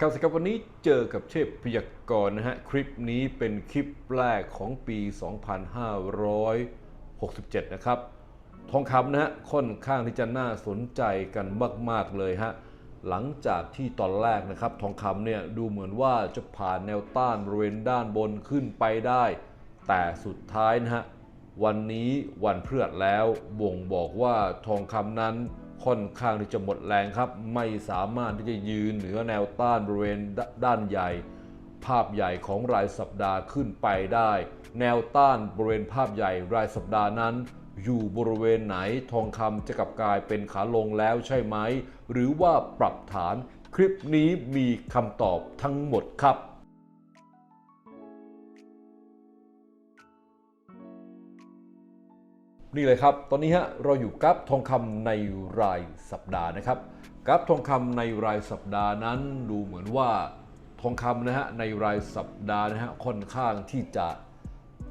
ข่าวสกับวันนี้เจอกับเทพพยากรณ์นะฮะ คลิปนี้เป็นคลิปแรกของปี 2567 นะครับ ทองคำนะฮะค่อนข้างที่จะน่าสนใจกันมาก ๆ เลยฮะ หลังจากที่ตอนแรกนะครับ ทองคำเนี่ยดูเหมือนว่าจะผ่านแนวต้านบริเวณด้านบนขึ้นไปได้ แต่สุดท้ายนะฮะ วันนี้วันเพฤหัสแล้วบ่งบอกว่าทองคำนั้น ค่อนข้างที่จะหมดแรงครับ ไม่สามารถที่จะยืนเหนือแนวต้านบริเวณดด้านใหญ่ ภาพใหญ่ของรายสัปดาห์ขึ้นไปได้ แนวต้านบริเวณภาพใหญ่รายสัปดาห์นั้น อยู่บริเวณไหนทองคำจะกลับกลายเป็นขาลงแล้วใช่ไหม หรือว่าปรับฐาน คลิปนี้มีคำตอบทั้งหมดครับ นี่เลยครับ ตอนนี้ฮะเราอยู่กับทองคำในรายสัปดาห์นะครับกับทองคำในรายสัปดาห์นั้นดูเหมือนว่าทองคำนะฮะในรายสัปดาห์นะฮะค่อนข้างที่จะ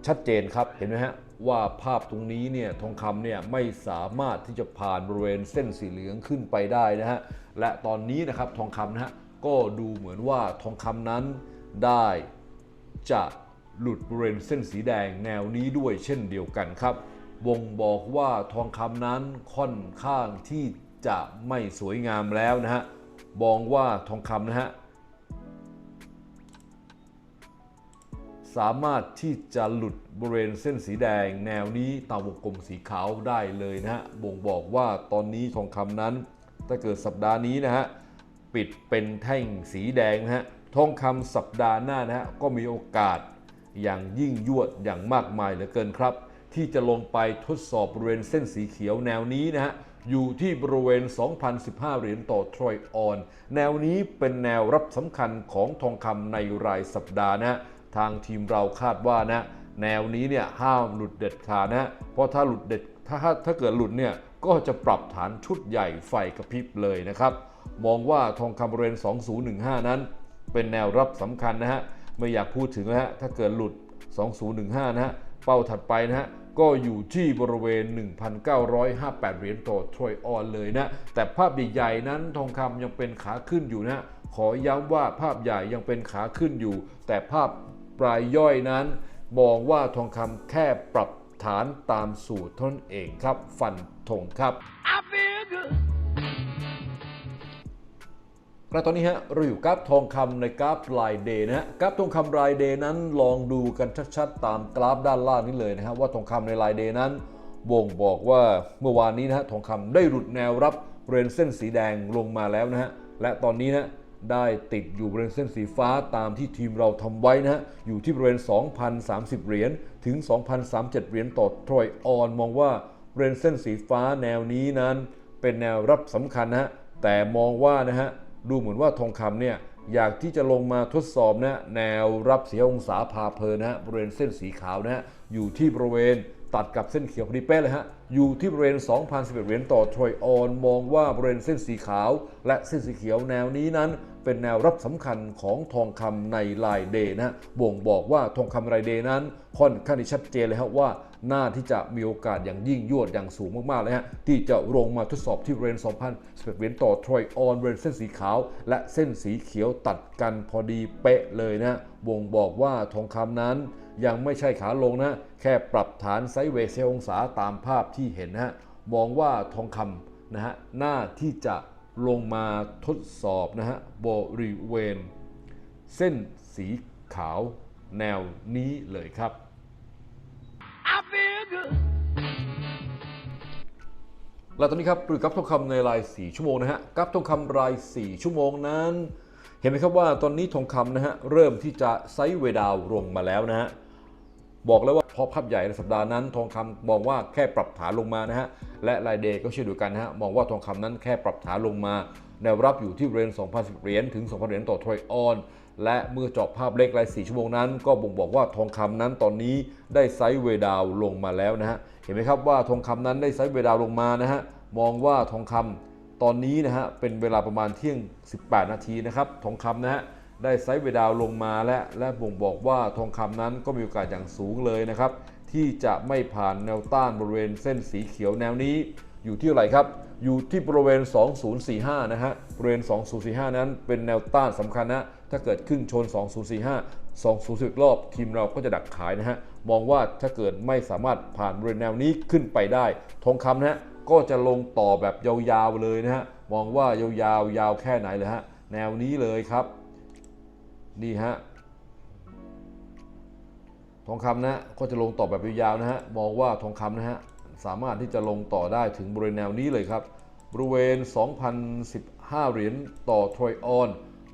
ชัดเจนครับเห็นไหมฮะว่าภาพตรงนี้เนี่ยทองคำเนี่ยไม่สามารถที่จะผ่านบริเวณเส้นสีเหลืองขึ้นไปได้นะฮะและตอนนี้นะครับทองคำนะฮะก็ดูเหมือนว่าทองคำนั้นได้จะหลุดบริเวณเส้นสีแดงแนวนี้ด้วยเช่นเดียวกันครับ บ่งบอกว่าทองคำนั้นค่อนข้างที่จะไม่สวยงามแล้วนะฮะมองว่าทองคำนะฮะสามารถที่จะหลุดบริเวณเส้นสีแดงแนวนี้ตามวงกลมสีขาวได้เลยนะฮะ บ่งบอกว่าตอนนี้ทองคำนั้น ถ้าเกิดสัปดาห์นี้นะฮะ ปิดเป็นแท่งสีแดงนะฮะ ทองคำสัปดาห์หน้านะฮะ ก็มีโอกาสอย่างยิ่งยวดอย่างมากมายเหลือเกินครับ ที่จะลงไปทดสอบบริเวณเส้นสีเขียวแนวนี้นะฮะอยู่ที่บริเวณ 2,015 เหรียญต่อทรอยออน แนวนี้เป็นแนวรับสำคัญของทองคำในรายสัปดาห์นะฮะทางทีมเราคาดว่านะ แนวนี้เนี่ยห้ามหลุดเด็ดขาดนะฮะเพราะถ้าหลุดเด็ดถ้าถ้าเกิดหลุดเนี่ยก็จะปรับฐานชุดใหญ่ไฟกระพริบเลยนะครับ มองว่าทองคำบริเวณ 2015 นั้น เป็นแนวรับสำคัญนะฮะไม่อยากพูดถึงนะฮะถ้าเกิดหลุด 2015 นะฮะเป้าถัดไปนะฮะ ก็อยู่ที่บริเวณ 1,958 เหรียญต่อทรอยออนเลยนะ แต่ภาพใหญ่ๆนั้นทองคำยังเป็นขาขึ้นอยู่นะ ขอย้ำว่าภาพใหญ่ยังเป็นขาขึ้นอยู่ แต่ภาพปลายย่อยนั้นมองว่าทองคำแค่ปรับฐานตามสูตรท่านั้นเองครับ ฟันธงครับ I feel good. และตอนนี้ฮะเราอยู่กราฟทองคำในกราฟรายเดย์นะฮะกราฟทองคำรายเดย์นั้นลองดูกันชัดๆตามกราฟด้านล่างนี้เลยนะฮะว่าทองคำในรายเดย์นั้นบ่งบอกว่าเมื่อวานนี้นะฮะทองคำได้หลุดแนวรับบริเวณเส้นสีแดงลงมาแล้วนะฮะและตอนนี้นะได้ติดอยู่บริเวณเส้นสีฟ้าตามที่ทีมเราทำไว้นะฮะอยู่ที่บริเวณ 2,030 เหรียญถึง 2,037 เหรียญต่อทรอยออนมองว่าบริเวณเส้นสีฟ้าแนวนี้นั้น เป็นแนวรับสำคัญนะฮะแต่มองว่านะฮะ ดูเหมือนว่าทองคำเนี่ยอยากที่จะลงมาทดสอบนะแนวรับเสียองศาพาเพลินนะบริเวณเส้นสีขาวนะฮะอยู่ที่บริเวณตัดกับเส้นเขียวพอดีเป๊ะเลยฮะ อยู่ที่บริเวณ 2,011 เหรียญต่อทรอยออน มองว่าบริเวณเส้นสีขาว และเส้นสีเขียวแนวนี้นั้น เป็นแนวรับสำคัญของทองคำในลายเดย์นะฮะบ่งบอกว่าทองคำรายเดย์นั้นค่อนข้างที่ชัดเจนเลยครับว่าน่าที่จะมีโอกาสอย่างยิ่งยวดอย่างสูงมาก ๆ เลยฮะ ที่จะลงมาทดสอบที่บริเวณ2,000เหรียญต่อทรอยออนบริเวณเส้นสีขาว และเส้นสีเขียวตัดกันพอดีเป๊ะเลยนะบ่งบอกว่าทองคำนั้นยังไม่ใช่ขาลงนะ แค่ปรับฐานไซด์เวย์เซองศาตามภาพที่เห็นนะฮะมองว่าทองคำนะฮะน่าที่จะ ลงมาทดสอบนะฮะบริเวณ เส้นสีขาวแนวนี้เลยครับ และตอนนี้ครับหรือกับทองคำในราย 4 ชั่วโมงนะฮะกับทองคำราย 4 ชั่วโมงนั้น เห็นไหมครับว่าตอนนี้ทองคำนะฮะเริ่มที่จะไซด์เวดาวลงมาแล้วนะฮะบอกแล้วว่าพอภาพใหญ่ในสัปดาห์นั้น ทองคำมองว่าแค่ปรับฐานลงมานะฮะ และรายเดย์ก็เช่นเดียวกันนะฮะมองว่าทองคำนั้นแค่ปรับฐานลงมาแนวรับอยู่ที่บริเวณ2,010เหรียญถึง 2,000 เหรียญต่อทรอยออนและเมื่อเจาะภาพเลขราย4ชั่วโมงนั้น ก็บ่งบอกว่าทองคำนั้นตอนนี้ได้ไซด์เวดาวลงมาแล้วนะฮะเห็นไหมครับว่าทองคำนั้นได้ไซด์เวดาวลงมานะฮะมองว่าทองคำตอนนี้นะฮะเป็นเวลาประมาณเที่ยง 18 นาทีนะครับทองคำนะฮะได้ไซด์เวดาวลงมาและและบ่งบอกว่าทองคำนั้นก็มีโอกาสอย่างสูงเลยนะครับ ที่จะไม่ผ่านแนวต้านบริเวณเส้นสีเขียวแนวนี้อยู่ที่เท่าไหร่ครับ อยู่ที่บริเวณ 2045 นะฮะ บริเวณ 2045 นั้นเป็นแนวต้านสำคัญนะ ถ้าเกิดขึ้นชน 2045 200รอบทีมเราก็จะดักขายนะฮะ มองว่าถ้าเกิดไม่สามารถผ่านบริเวณแนวนี้ขึ้นไปได้ ทองคำนะฮะก็จะลงต่อแบบยาวๆเลยนะฮะ มองว่ายาวๆยาวแค่ไหนเลยฮะ แนวนี้เลยครับ นี่ฮะ ทองคำนะฮะก็จะลงต่อแบบยาวๆนะฮะมองว่าทองคำนะฮะสามารถที่จะลงต่อได้ถึงบริเวณแนวนี้เลยครับ บริเวณ 2,015 เหรียญต่อทรอยออน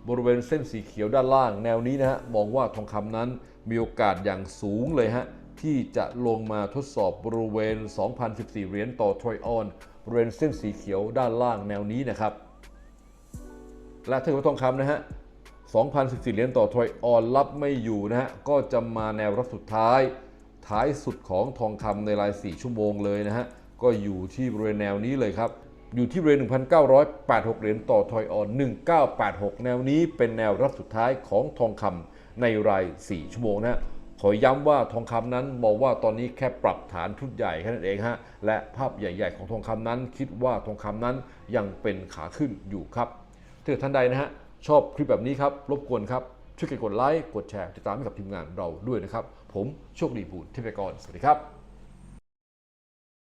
บริเวณเส้นสีเขียวด้านล่างแนวนี้นะฮะมองว่าทองคำนั้นมีโอกาสอย่างสูงเลยฮะที่จะลงมาทดสอบบริเวณ 2,014 เหรียญต่อทรอยออน บริเวณเส้นสีเขียวด้านล่างแนวนี้นะครับ และถ้าดว่าทองคำนะฮะ 2,014 เหรียญต่อทอยออนรับไม่อยู่นะฮะ ก็จะมาแนวรับสุดท้าย ท้ายสุดของทองคำในราย 4 ชั่วโมงเลยนะฮะ ก็อยู่ที่บริเวณแนวนี้เลยครับ อยู่ที่บริเวณ 1,986 เหรียญต่อทอยออน 1986 แนวนี้เป็นแนวรับสุดท้ายของทองคำในราย 4 ชั่วโมงนะฮะขอย้ำว่าทองคำนั้นมองว่าตอนนี้แค่ปรับฐานทุดใหญ่แค่นั้นเองฮะ และภาพใหญ่ ๆ ของทองคำนั้น คิดว่าทองคำนั้นยังเป็นขาขึ้นอยู่ครับถ้าเกิดท่านใดนะฮะ ชอบคลิปแบบนี้ครับรบกวนครับช่วยกันกดไลค์กดแชร์ติดตามให้กับทีมงานเราด้วยนะครับ ผมโชคดีบูลเทพกรสวัสดีครับ